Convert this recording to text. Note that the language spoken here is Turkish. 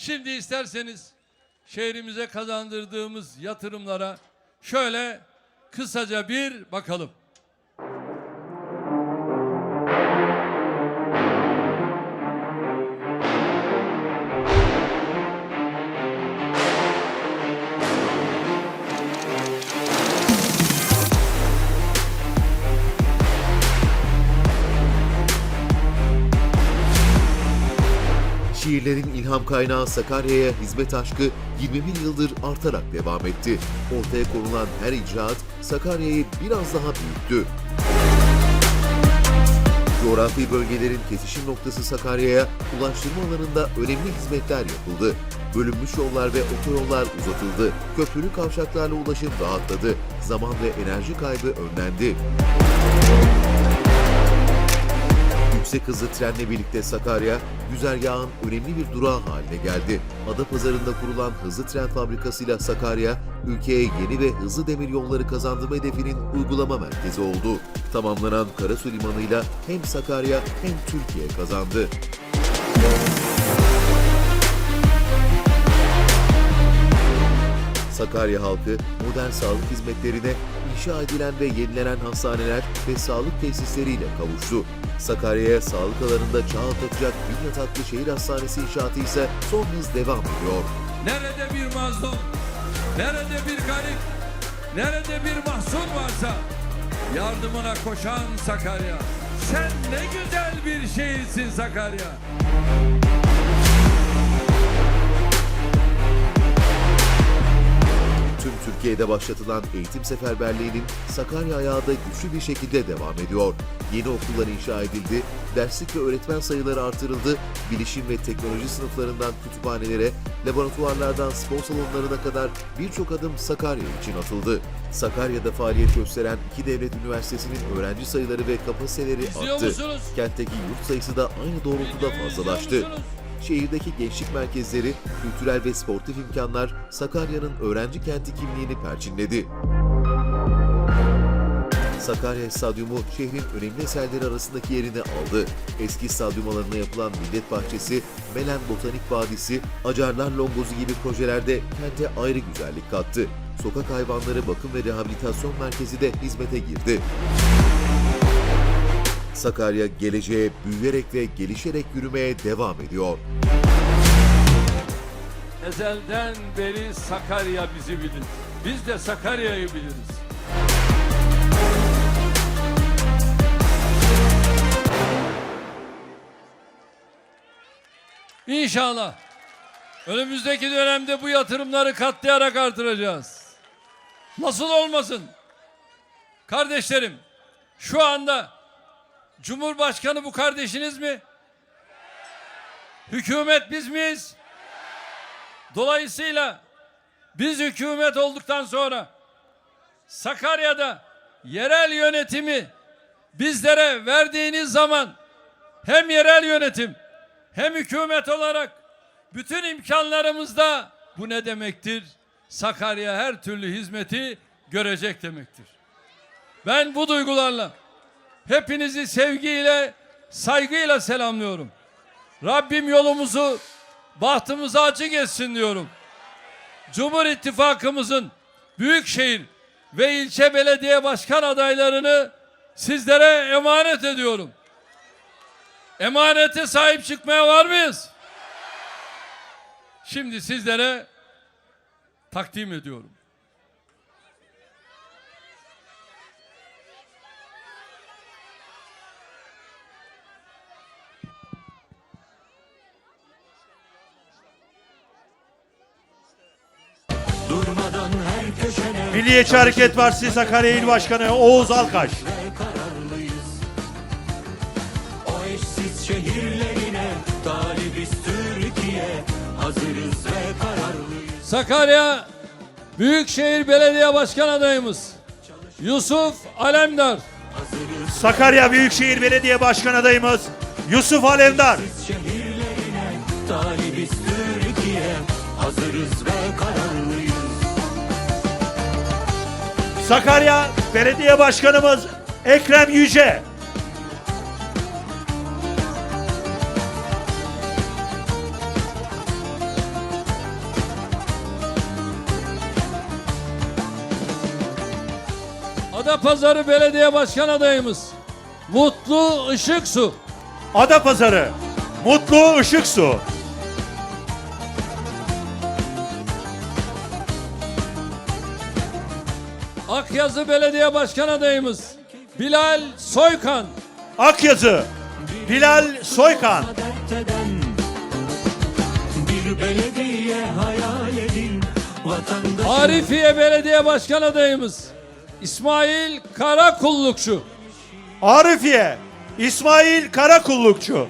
Şimdi isterseniz şehrimize kazandırdığımız yatırımlara şöyle kısaca bir bakalım. Şiirlerin ilham kaynağı Sakarya'ya hizmet aşkı 21 yıldır artarak devam etti. Ortaya konulan her icraat Sakarya'yı biraz daha büyüttü. Coğrafi bölgelerin kesişim noktası Sakarya'ya ulaştırma alanında önemli hizmetler yapıldı. Bölünmüş yollar ve otoyollar uzatıldı. Köprülü kavşaklarla ulaşım rahatladı. Zaman ve enerji kaybı önlendi. Yüksek hızlı trenle birlikte Sakarya, güzergahın önemli bir durağı haline geldi. Adapazarı'nda kurulan hızlı tren fabrikasıyla Sakarya, ülkeye yeni ve hızlı demir yolları kazandırma hedefinin uygulama merkezi oldu. Tamamlanan Karasu Limanı'yla hem Sakarya hem Türkiye kazandı. Sakarya halkı modern sağlık hizmetlerine inşa edilen ve yenilenen hastaneler ve sağlık tesisleriyle kavuştu. Sakarya'ya sağlık alanında çağ atlatacak bin yataklı şehir hastanesi inşaatı ise son hız devam ediyor. Nerede bir mazlum, nerede bir garip, nerede bir mahzun varsa yardımına koşan Sakarya. Sen ne güzel bir şehirsin Sakarya. Türkiye'de başlatılan eğitim seferberliğinin Sakarya ayağı da güçlü bir şekilde devam ediyor. Yeni okullar inşa edildi, derslik ve öğretmen sayıları artırıldı, bilişim ve teknoloji sınıflarından kütüphanelere, laboratuvarlardan spor salonlarına kadar birçok adım Sakarya için atıldı. Sakarya'da faaliyet gösteren iki devlet üniversitesinin öğrenci sayıları ve kapasiteleri arttı. Kentteki yurt sayısı da aynı doğrultuda fazlalaştı. Şehirdeki gençlik merkezleri, kültürel ve sportif imkanlar Sakarya'nın öğrenci kenti kimliğini perçinledi. Sakarya Stadyumu şehrin önemli eserleri arasındaki yerini aldı. Eski stadyum alanına yapılan Millet Bahçesi, Melen Botanik Vadisi, Acarlar Longozu gibi projelerde kente ayrı güzellik kattı. Sokak hayvanları bakım ve rehabilitasyon merkezi de hizmete girdi. Sakarya geleceğe büyüyerek ve gelişerek yürümeye devam ediyor. Ezelden beri Sakarya bizi bilir. Biz de Sakarya'yı biliriz. İnşallah önümüzdeki dönemde bu yatırımları katlayarak artıracağız. Nasıl olmasın? Kardeşlerim, şu anda Cumhurbaşkanı bu kardeşiniz mi? Hükümet biz miyiz? Dolayısıyla biz hükümet olduktan sonra Sakarya'da yerel yönetimi bizlere verdiğiniz zaman hem yerel yönetim hem hükümet olarak bütün imkanlarımızda bu ne demektir? Sakarya her türlü hizmeti görecek demektir. Ben bu duygularla hepinizi sevgiyle, saygıyla selamlıyorum. Rabbim yolumuzu bahtımıza açık etsin diyorum. Cumhur İttifakımızın büyükşehir ve ilçe belediye başkan adaylarını sizlere emanet ediyorum. Emanete sahip çıkmaya var mıyız? Şimdi sizlere takdim ediyorum. Milliyetçi Hareket Partisi Sakarya İl Başkanı Oğuz Alkaş. kararlıyız O eşsiz şehirlerine talibiz Türkiye Hazırız ve kararlıyız Sakarya Büyükşehir Belediye Başkan adayımız Yusuf Alemdar. Sakarya Büyükşehir Belediye Başkan adayımız Yusuf Alemdar. Şehirlerine talibiz Türkiye Hazırız ve kararlıyız Sakarya Belediye Başkanımız Ekrem Yüce. Adapazarı Belediye Başkan adayımız Mutlu Işık Işıksu. Adapazarı Mutlu Işıksu. Akyazı Belediye Başkan adayımız Bilal Soykan. Akyazı Bilal Soykan. Bir belediye hayal edin Arifiye Belediye Başkan adayımız İsmail Karakullukçu. Arifiye İsmail Karakullukçu.